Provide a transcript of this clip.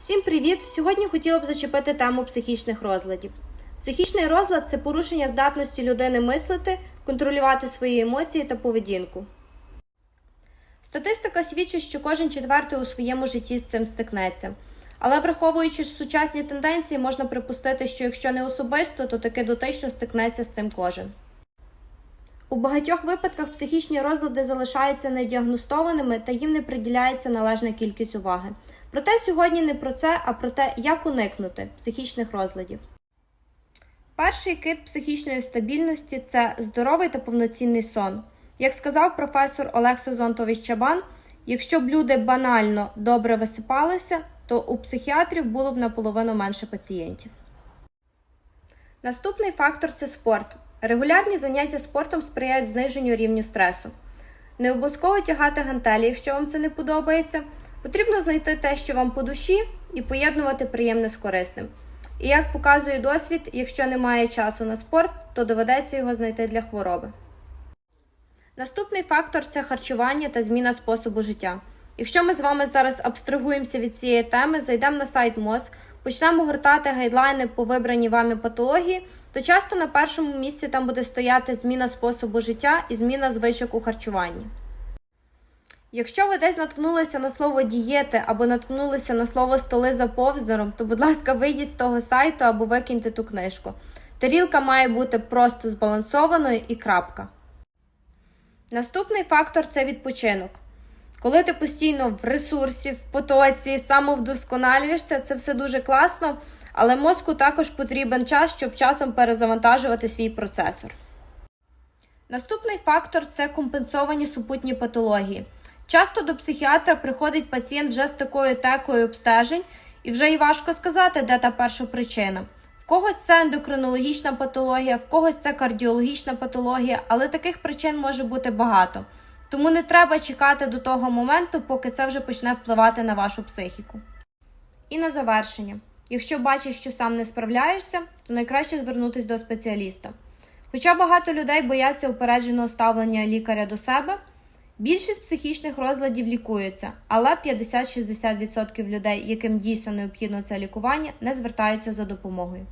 Всім привіт! Сьогодні хотіла б зачепити тему психічних розладів. Психічний розлад це порушення здатності людини мислити, контролювати свої емоції та поведінку. Статистика свідчить, що кожен четвертий у своєму житті з цим стикнеться. Але враховуючи сучасні тенденції, можна припустити, що якщо не особисто, то таки дотично стикнеться з цим кожен. У багатьох випадках психічні розлади залишаються недіагностованими та їм не приділяється належна кількість уваги. Проте сьогодні не про це, а про те, як уникнути психічних розладів. Перший кит психічної стабільності це здоровий та повноцінний сон. Як сказав професор Олег Сезонтович Чабан, якщо б люди банально добре висипалися, то у психіатрів було б наполовину менше пацієнтів. Наступний фактор це спорт. Регулярні заняття спортом сприяють зниженню рівню стресу. Не обов'язково тягати гантелі, якщо вам це не подобається. Потрібно знайти те, що вам по душі, і поєднувати приємне з корисним. І як показує досвід, якщо немає часу на спорт, то доведеться його знайти для хвороби. Наступний фактор це харчування та зміна способу життя. Якщо ми з вами зараз абстрагуємося від цієї теми, зайдемо на сайт МОЗ, почнемо гортати гайдлайни по вибраній вами патології, то часто на першому місці там буде стояти зміна способу життя і зміна звичок у харчуванні. Якщо ви десь наткнулися на слово дієти або наткнулися на слово столи за повзнором, то, будь ласка, вийдіть з того сайту або викиньте ту книжку. Тарілка має бути просто збалансованою і крапка. Наступний фактор це відпочинок. Коли ти постійно в ресурсі, в потоці, самовдосконалюєшся, це все дуже класно, але мозку також потрібен час, щоб часом перезавантажувати свій процесор. Наступний фактор це компенсовані супутні патології. Часто до психіатра приходить пацієнт вже з такою текою обстежень, і вже й важко сказати, де та перша причина. В когось це ендокринологічна патологія, в когось це кардіологічна патологія, але таких причин може бути багато. Тому не треба чекати до того моменту, поки це вже почне впливати на вашу психіку. І на завершення: якщо бачиш, що сам не справляєшся, то найкраще звернутися до спеціаліста. Хоча багато людей бояться упередженого ставлення лікаря до себе, більшість психічних розладів лікуються, але 50-60% людей, яким дійсно необхідно це лікування, не звертаються за допомогою.